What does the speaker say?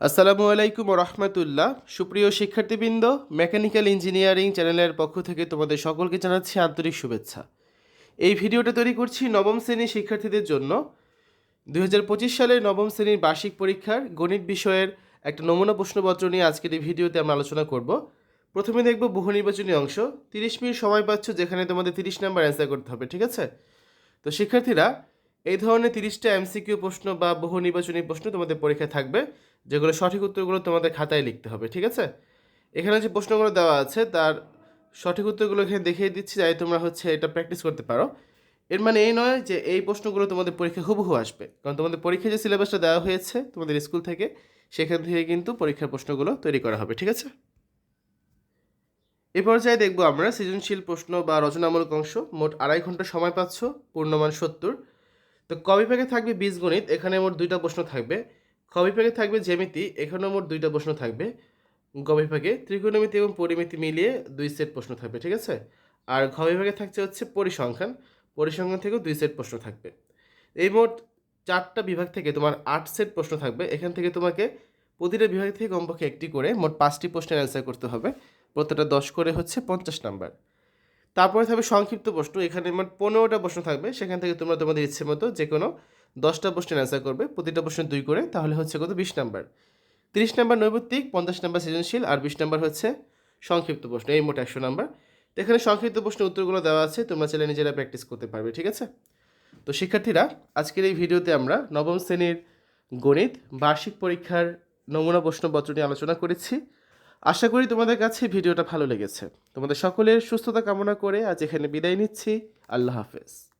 আসসালামু আলাইকুম রহমতুল্লাহ। সুপ্রিয় শিক্ষার্থীবৃন্দ, মেকানিক্যাল ইঞ্জিনিয়ারিং চ্যানেলের পক্ষ থেকে তোমাদের সকলকে জানাচ্ছি আন্তরিক শুভেচ্ছা। এই ভিডিওটা তৈরি করছি নবম শ্রেণির শিক্ষার্থীদের জন্য। দু হাজার পঁচিশ সালের নবম শ্রেণির বার্ষিক পরীক্ষার গণিত বিষয়ের একটা নমুনা প্রশ্নপত্র নিয়ে আজকের এই ভিডিওতে আমরা আলোচনা করব। প্রথমে দেখব বহু নির্বাচনী অংশ। তিরিশ মিনিট সময় পাচ্ছ, যেখানে তোমাদের তিরিশ নাম্বার অ্যান্সার করতে হবে, ঠিক আছে? তো শিক্ষার্থীরা এই ধরনের তিরিশটা এমসিকিউ প্রশ্ন বা বহু নির্বাচনী প্রশ্ন তোমাদের পরীক্ষায় থাকবে, যেগুলো সঠিক উত্তরগুলো তোমাদের খাতায় লিখতে হবে, ঠিক আছে? এখানে যে প্রশ্নগুলো দেওয়া আছে, তার সঠিক উত্তরগুলো এখানে দেখিয়ে দিচ্ছি, যাই তোমরা হচ্ছে এটা প্র্যাকটিস করতে পারো। এর মানে এই নয় যে এই প্রশ্নগুলো তোমাদের পরীক্ষা হুবহু আসবে, কারণ তোমাদের পরীক্ষায় যে সিলেবাসটা দেওয়া হয়েছে তোমাদের স্কুল থেকে, সেখান থেকে কিন্তু পরীক্ষার প্রশ্নগুলো তৈরি করা হবে, ঠিক আছে? এ পর্যায়ে দেখব আমরা সৃজনশীল প্রশ্ন বা রচনামূলক অংশ, মোট আড়াই ঘণ্টা সময় পাচ্ছ, পূর্ণমান সত্তর। তো কবিভাগে থাকবে বীজগণিত এখানে মোট দুইটা প্রশ্ন থাকবে। কবিভাগে থাকবে জ্যামিতি, এখানেও মোট দুইটা প্রশ্ন থাকবে। গবিভাগে ত্রিকোণমিতি এবং পরিমিতি মিলিয়ে দুই সেট প্রশ্ন থাকবে, ঠিক আছে? আর ঘবিভাগে থাকছে হচ্ছে পরিসংখ্যান পরিসংখ্যান থেকেও দুই সেট প্রশ্ন থাকবে। এই মোট চারটা বিভাগ থেকে তোমার আট সেট প্রশ্ন থাকবে। এখান থেকে তোমাকে প্রতিটা বিভাগ থেকে কমপক্ষে একটি করে মোট পাঁচটি প্রশ্নের অ্যান্সার করতে হবে। প্রত্যেকটা দশ করে হচ্ছে পঞ্চাশ নাম্বার তারপরে থাকবে সংক্ষিপ্ত প্রশ্ন। এখানে মোট পনেরোটা প্রশ্ন থাকবে। সেখান থেকে তোমরা তোমাদের ইচ্ছে মতো যে কোনো দশটা প্রশ্নের অ্যান্সার করবে। প্রতিটা প্রশ্ন দুই করে, তাহলে হচ্ছে কত? বিশ নাম্বার। তিরিশ নাম্বার নৈবত্তিক, পঞ্চাশ নাম্বার সৃজনশীল, আর বিশ নাম্বার হচ্ছে সংক্ষিপ্ত প্রশ্ন। এই মোট একশো নাম্বার। তো এখানে সংক্ষিপ্ত প্রশ্নের উত্তরগুলো দেওয়া আছে। তোমরা চাইলে নিজেরা প্র্যাকটিস করতে পারবে, ঠিক আছে? তো শিক্ষার্থীরা, আজকের এই ভিডিওতে আমরা নবম শ্রেণির গণিত বার্ষিক পরীক্ষার নমুনা প্রশ্নপত্র নিয়ে আলোচনা করেছি। আশা করি তোমাদের কাছে ভিডিওটা ভালো লেগেছে। তোমাদের সকলের সুস্থতা কামনা করে আজ এখানে বিদায় নিচ্ছি। আল্লাহ হাফেজ।